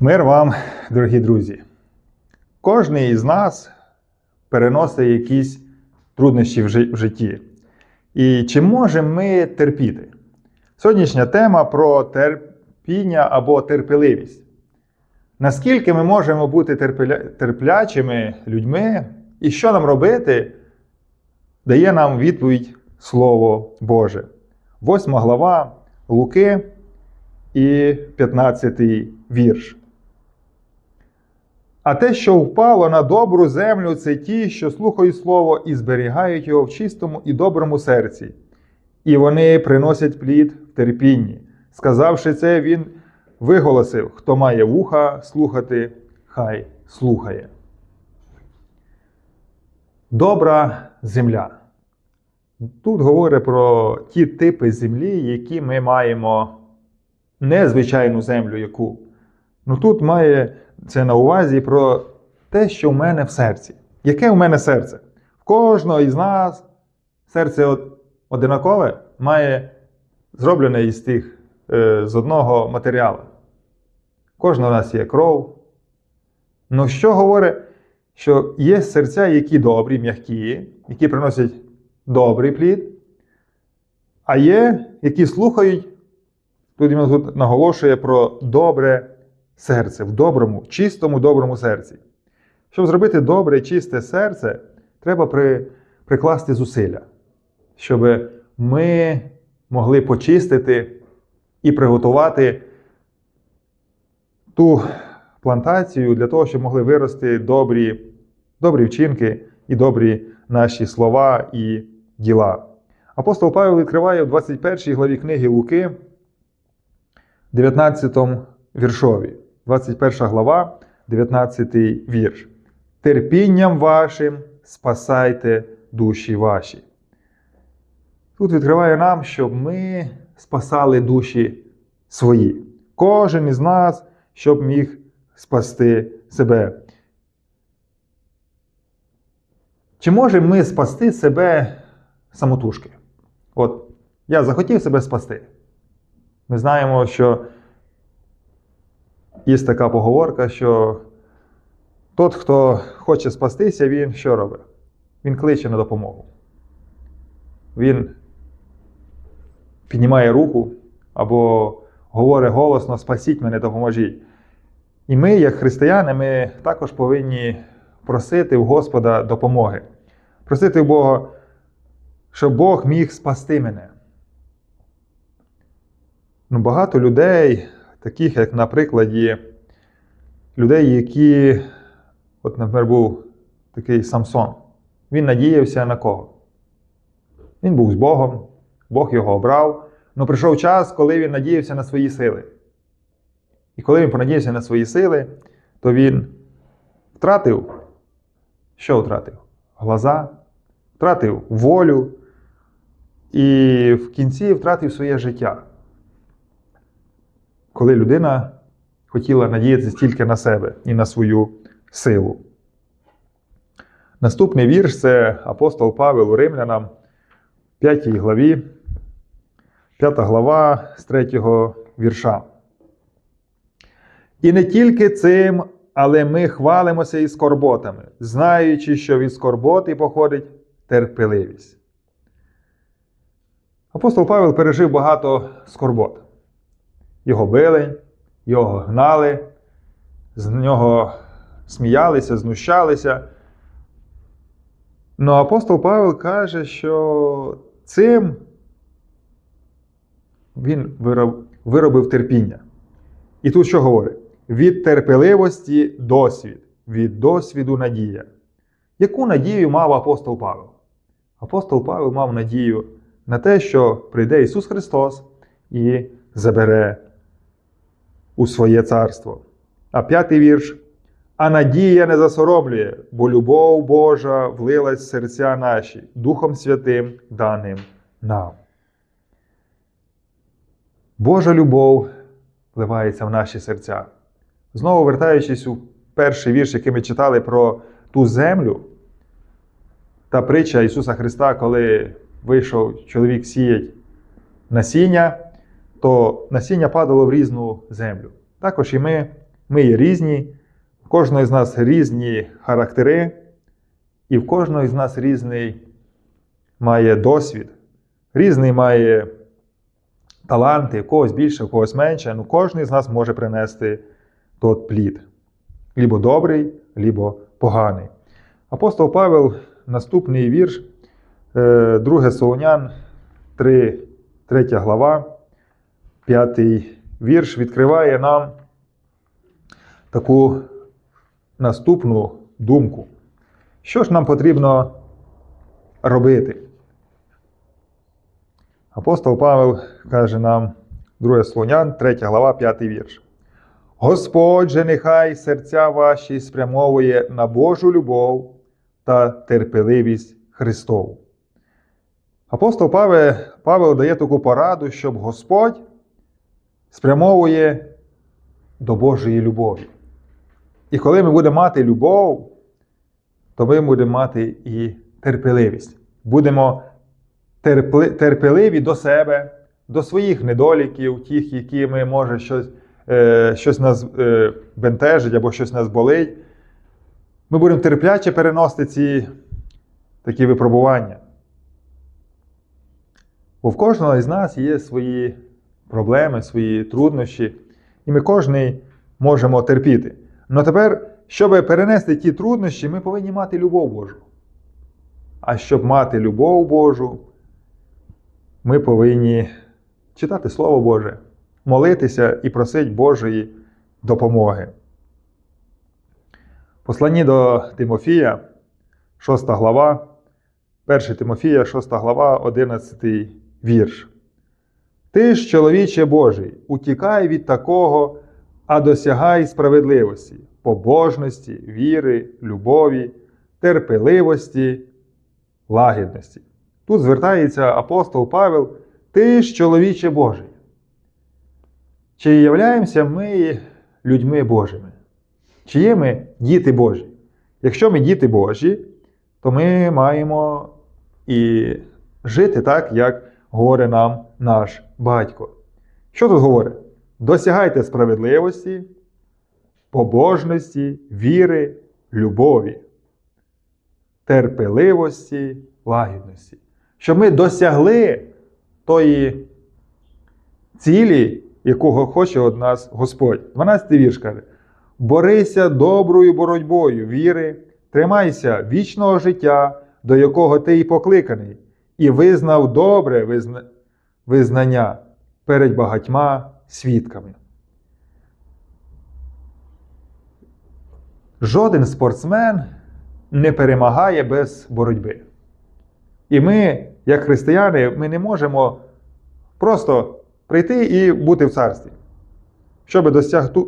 Мир вам, дорогі друзі. Кожний із нас переносить якісь труднощі в житті. І чи можемо ми терпіти? Сьогоднішня тема про терпіння або терпеливість. Наскільки ми можемо бути терпеля- терплячими людьми, і що нам робити, дає нам відповідь Слово Боже. 8 глава Луки і 15 вірш. А те, що впало на добру землю, це ті, що слухають слово і зберігають його в чистому і доброму серці. І вони приносять плід в терпінні. Сказавши це, він виголосив: хто має вуха слухати, хай слухає. Добра земля. Тут говорить про ті типи землі, які ми маємо не звичайну землю, яку. Ну тут має це на увазі про те, що в мене в серці. Яке в мене серце? В кожного із нас серце одинакове має зроблене із тих е, з одного матеріалу. Кожного у нас є кров. Ну що говорить, що є серця, які добрі, м'які, які приносять добрий плід, а є, які слухають, тут він тут наголошує про добре серце, в доброму, чистому, доброму серці. Щоб зробити добре, чисте серце, треба при, прикласти зусилля, щоб ми могли почистити і приготувати ту плантацію для того, щоб могли вирости добрі, добрі вчинки і добрі наші слова і діла. Апостол Павел відкриває в 21 главі книги Луки, 19 віршові. 21 глава, 19 вірш. Терпінням вашим спасайте душі ваші. Тут відкриває нам, щоб ми спасали душі свої. Кожен із нас, щоб міг спасти себе. Чи можемо ми спасти себе самотужки? От я захотів себе спасти. Ми знаємо, що є така поговорка, що тот, хто хоче спастися, він що робить? Він кличе на допомогу. Він піднімає руку або говорить голосно: спасіть мене, допоможіть. І ми, як християни, ми також повинні просити в Господа допомоги. Просити в Бога, щоб Бог міг спасти мене. Ну, багато людей, таких, як на прикладі людей, які, от, наприклад, був такий Самсон, він надіявся на кого? Він був з Богом, Бог його обрав. але прийшов час, коли він надіявся на свої сили. І коли він понадіявся на свої сили, то він втратив, що втратив? Глаза, втратив волю і в кінці втратив своє життя. Коли людина хотіла надіятися тільки на себе і на свою силу. Наступний вірш це апостол Павел Римлянам, в 5 главі, 5 глава з 3 вірша. І не тільки цим, але ми хвалимося і скорботами, знаючи, що від скорботи походить терпеливість. Апостол Павел пережив багато скорбот. Його били, його гнали, з нього сміялися, знущалися. Ну апостол Павел каже, що цим він виробив терпіння. І тут що говорить? Від терпеливості досвід, від досвіду надія. Яку надію мав апостол Павел? Апостол Павел мав надію на те, що прийде Ісус Христос і забере у своє царство. А п'ятий вірш. А надія не засоромлює, бо любов Божа влилась в серця наші Духом Святим даним нам. Божа любов вливається в наші серця. Знову вертаючись у перший вірш, який ми читали про ту землю, та притча Ісуса Христа, коли вийшов чоловік сіять насіння, то насіння падало в різну землю. Також і ми Ми є різні, в кожного з нас різні характери, і в кожного з нас різний має досвід, різний має таланти, в когось більше, в когось менше. Ну, кожен з нас може принести тот плід. Лібо добрий, лібо поганий. Апостол Павел, наступний вірш, 2 Солонян, 3, 3 глава, 5 вірш, відкриває нам таку наступну думку. Що ж нам потрібно робити? Апостол Павел каже нам, 2 Солонян, 3 глава, 5 вірш. Господь же нехай серця ваші спрямовує на Божу любов та терпеливість Христову. Апостол Павел, Павел дає таку пораду, щоб Господь спрямовує до Божої любові. І коли ми будемо мати любов, то ми будемо мати і терпеливість. Будемо терпли- терпеливі до себе, до своїх недоліків, тих, які ми, може, щось, е, щось нас е, бентежить або щось нас болить. Ми будемо терпляче переносити ці такі випробування. Бо в кожного із нас є свої проблеми, свої труднощі, і ми кожний можемо терпіти. Але тепер, щоб перенести ті труднощі, ми повинні мати любов Божу. А щоб мати любов Божу, ми повинні читати Слово Боже, молитися і просити Божої допомоги. Посланні до Тимофія, 6 глава, 1 Тимофія, 6 глава, 11 вірш. Ти ж, чоловіче Божий, утікай від такого, а досягай справедливості, побожності, віри, любові, терпеливості, лагідності. Тут звертається апостол Павел, ти ж чоловіче Божий. Чи являємося ми людьми Божими? Чи є ми діти Божі? Якщо ми діти Божі, то ми маємо і жити так, як говорить нам наш батько. Що тут говорить? Досягайте справедливості, побожності, віри, любові, терпеливості, лагідності. Щоб ми досягли тої цілі, якого хоче від нас Господь. 12 вірш каже: Борися доброю боротьбою віри, тримайся вічного життя, до якого ти і покликаний, і визнав добре визна... визнання перед багатьма свідками. Жоден спортсмен не перемагає без боротьби. І ми, як християни, ми не можемо просто прийти і бути в царстві. Щоб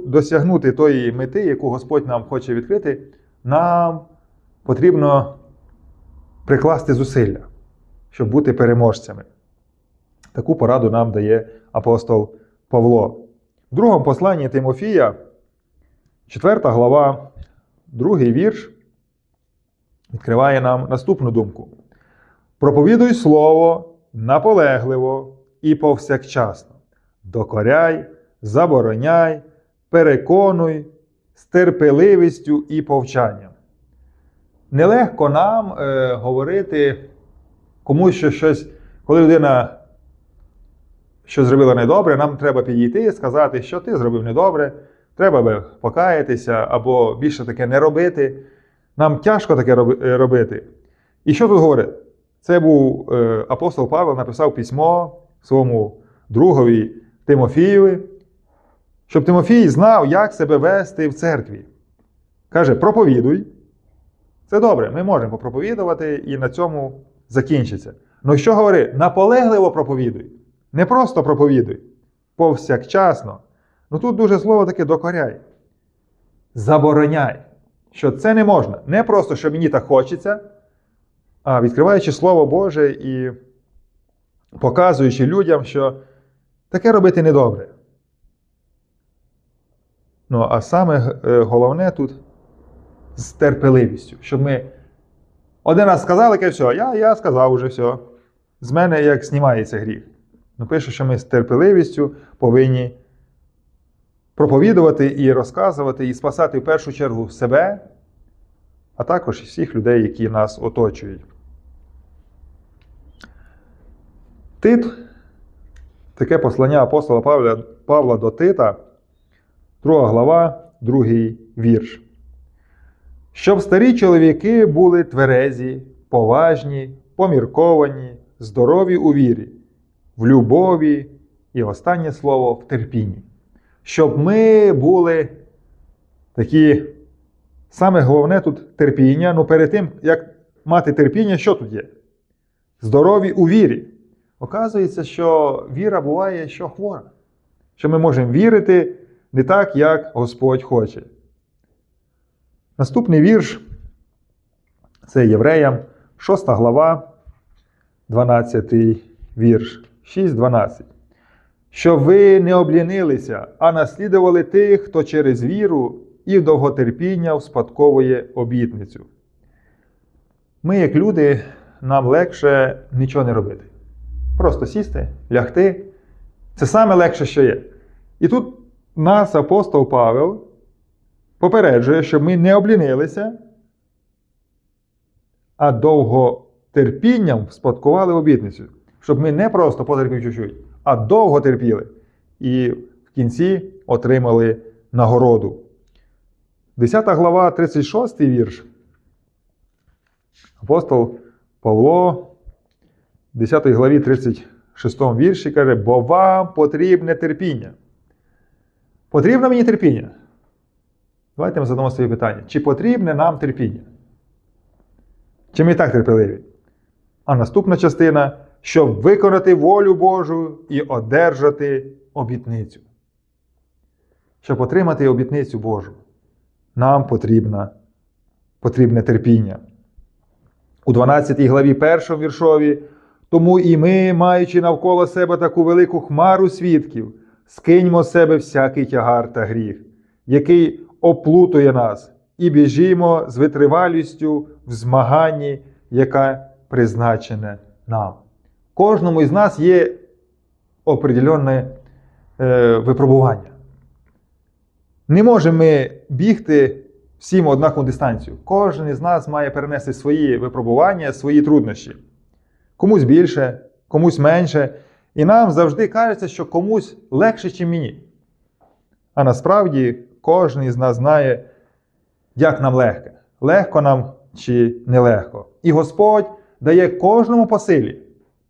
досягнути тої мети, яку Господь нам хоче відкрити, нам потрібно прикласти зусилля, щоб бути переможцями. Таку пораду нам дає апостол Павло. В другому посланні Тимофія, 4 глава, другий вірш, відкриває нам наступну думку. Проповідуй слово наполегливо і повсякчасно. Докоряй, забороняй, переконуй з терпеливістю і повчанням. Нелегко нам е, говорити комусь, що щось, коли людина що зробила недобре, нам треба підійти і сказати, що ти зробив недобре, треба би покаятися або більше таке не робити. Нам тяжко таке е, робити. І що тут говорить? Це був е, апостол Павел написав письмо своєму другові Тимофієві, щоб Тимофій знав, як себе вести в церкві. Каже: проповідуй. Це добре, ми можемо проповідувати і на цьому закінчиться. Ну що говори? Наполегливо проповідуй. Не просто проповідуй, повсякчасно. Ну тут дуже слово таке докоряй. Забороняй, що це не можна. Не просто, що мені так хочеться, а відкриваючи Слово Боже і показуючи людям, що таке робити недобре. Ну, а саме е, головне тут з терпеливістю, щоб ми один раз сказали, каже, все, я, я сказав уже все. З мене як знімається гріх. Ну, пише, що ми з терпеливістю повинні проповідувати і розказувати, і спасати в першу чергу себе, а також всіх людей, які нас оточують. Тит, таке послання апостола Павла, Павла до Тита, 2 глава, 2 вірш. Щоб старі чоловіки були тверезі, поважні, помірковані, здорові у вірі, в любові і останнє слово в терпінні. Щоб ми були такі, саме головне тут терпіння. Ну перед тим, як мати терпіння, що тут є? Здорові у вірі. Оказується, що віра буває, що хвора. Що ми можемо вірити не так, як Господь хоче. Наступний вірш це Євреям, 6 глава, 12 вірш, 6.12. Щоб ви не облінилися, а наслідували тих, хто через віру і довготерпіння успадковує обітницю. Ми, як люди, нам легше нічого не робити. Просто сісти, лягти. Це саме легше, що є. І тут нас апостол Павел попереджує, щоб ми не облінилися, а довго терпінням спадкували обітницю. Щоб ми не просто потерпів чуть-чуть, а довго терпіли. І в кінці отримали нагороду. 10 глава, 36 вірш. Апостол Павло, 10 главі 36 вірші каже, бо вам потрібне терпіння. Потрібно мені терпіння? Давайте ми задамо собі питання. Чи потрібне нам терпіння? Чи ми і так терпеливі? А наступна частина, щоб виконати волю Божу і одержати обітницю. Щоб отримати обітницю Божу, нам потрібна, потрібне терпіння. У 12 главі 1 віршові, тому і ми, маючи навколо себе таку велику хмару свідків, скиньмо з себе всякий тягар та гріх, який оплутує нас, і біжімо з витривалістю в змаганні, яка призначена нам. Кожному із нас є определенне е, випробування. Не можемо ми бігти всім однакову дистанцію. Кожен із нас має перенести свої випробування, свої труднощі. Комусь більше, комусь менше. І нам завжди кажеться, що комусь легше, ніж мені. А насправді кожен із нас знає, як нам легко. Легко нам чи нелегко. І Господь дає кожному по силі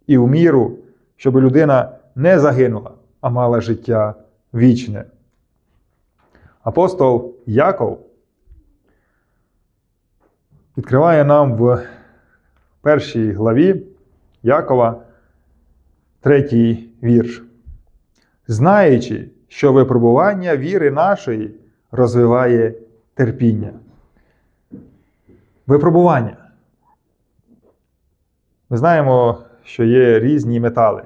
і в міру, щоб людина не загинула, а мала життя вічне. Апостол Яков відкриває нам в першій главі Якова третій вірш. Знаючи, що випробування віри нашої розвиває терпіння. Випробування. Ми знаємо, що є різні метали.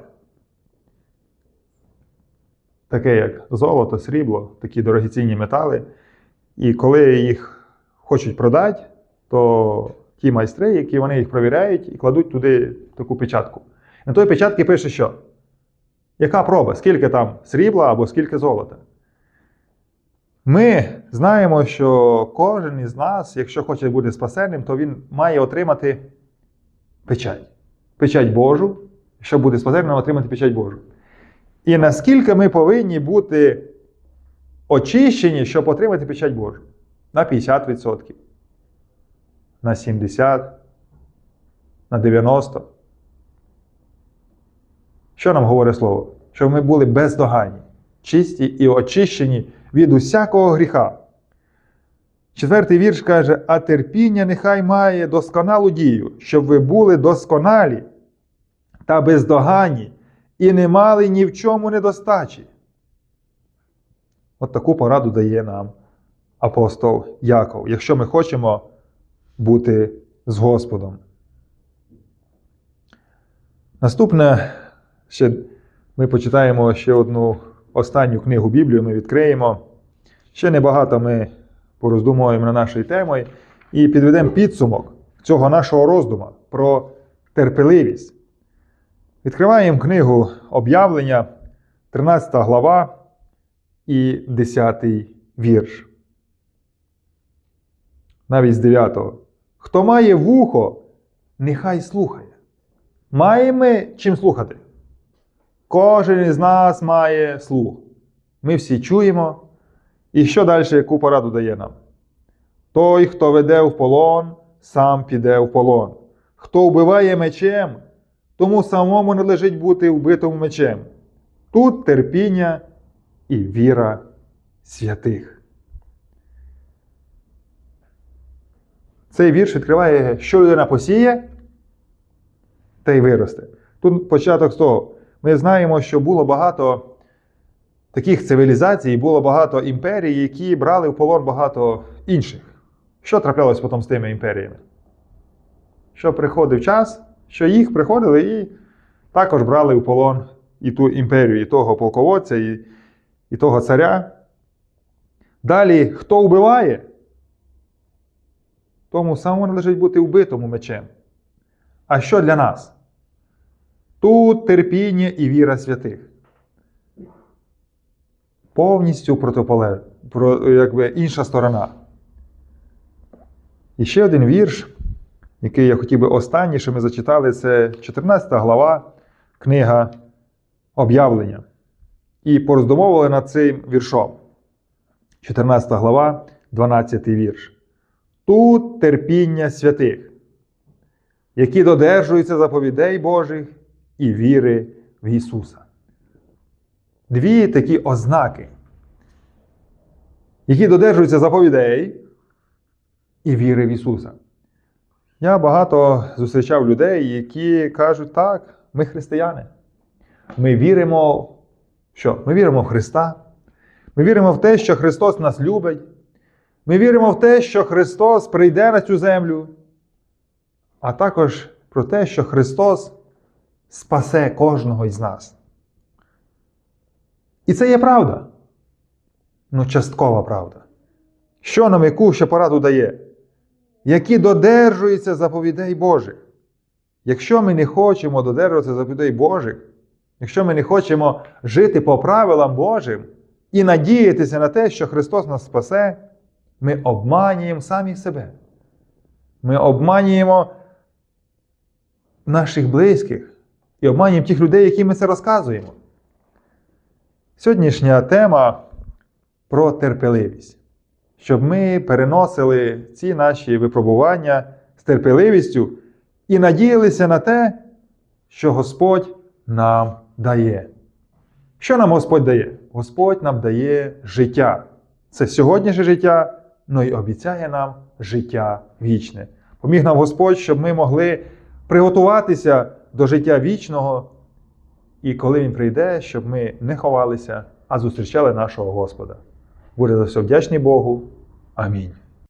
Таке як золото, срібло, такі дорогоцінні метали. І коли їх хочуть продати, то ті майстри, які вони їх провіряють і кладуть туди таку печатку. На той печатці пише, що? Яка проба? Скільки там срібла або скільки золота? Ми знаємо, що кожен із нас, якщо хоче бути спасенним, то він має отримати печать. Печать Божу. Щоб бути спасенним, отримати печать Божу. І наскільки ми повинні бути очищені, щоб отримати печать Божу? На 50%, на 70%, на 90%. Що нам говорить слово? Щоб ми були бездоганні, чисті і очищені від усякого гріха. Четвертий вірш каже: а терпіння нехай має досконалу дію, щоб ви були досконалі та бездоганні і не мали ні в чому недостачі. От таку пораду дає нам апостол Яков, якщо ми хочемо бути з Господом. Наступне, ще ми почитаємо ще одну останню книгу Біблію, ми відкриємо. Ще небагато ми пороздумуємо на нашою темою і підведемо підсумок цього нашого роздума про терпеливість. Відкриваємо книгу об'явлення, 13 глава, і 10 вірш. Навіть з 9. Хто має вухо, нехай слухає. Маємо чим слухати. Кожен із нас має слух. Ми всі чуємо. І що далі, яку пораду дає нам? Той, хто веде в полон, сам піде в полон. Хто вбиває мечем, тому самому належить бути вбитому мечем. Тут терпіння і віра святих. Цей вірш відкриває, що людина посіє, та й виросте. Тут початок з того. Ми знаємо, що було багато таких цивілізацій, було багато імперій, які брали в полон багато інших. Що траплялось потім з тими імперіями? Що приходив час, що їх приходили і також брали в полон і ту імперію, і того полководця, і, і того царя. Далі, хто вбиває, тому самому належить бути вбитому мечем. А що для нас? Тут терпіння і віра святих. Повністю протиполе, про, якби інша сторона. І ще один вірш, який я хотів би останній, що ми зачитали, це 14 глава, книга Об'явлення. І пороздумовували над цим віршом. 14 глава, 12 вірш. Тут терпіння святих, які додержуються заповідей Божих і віри в Ісуса. Дві такі ознаки, які додержуються заповідей і віри в Ісуса. Я багато зустрічав людей, які кажуть, так, ми християни. Ми віримо, що? Ми віримо в Христа. Ми віримо в те, що Христос нас любить. Ми віримо в те, що Христос прийде на цю землю, а також про те, що Христос спасе кожного із нас. І це є правда. Ну, часткова правда. Що нам яку ще пораду дає? Які додержуються заповідей Божих. Якщо ми не хочемо додержуватися заповідей Божих, якщо ми не хочемо жити по правилам Божим і надіятися на те, що Христос нас спасе, ми обманюємо самі себе. Ми обманюємо наших близьких і обманюємо тих людей, яким ми це розказуємо. Сьогоднішня тема про терпеливість. Щоб ми переносили ці наші випробування з терпеливістю і надіялися на те, що Господь нам дає. Що нам Господь дає? Господь нам дає життя. Це сьогоднішнє життя, ну і обіцяє нам життя вічне. Поміг нам Господь, щоб ми могли приготуватися до життя вічного, і коли Він прийде, щоб ми не ховалися, а зустрічали нашого Господа. Буде за все вдячний Богу. Амінь.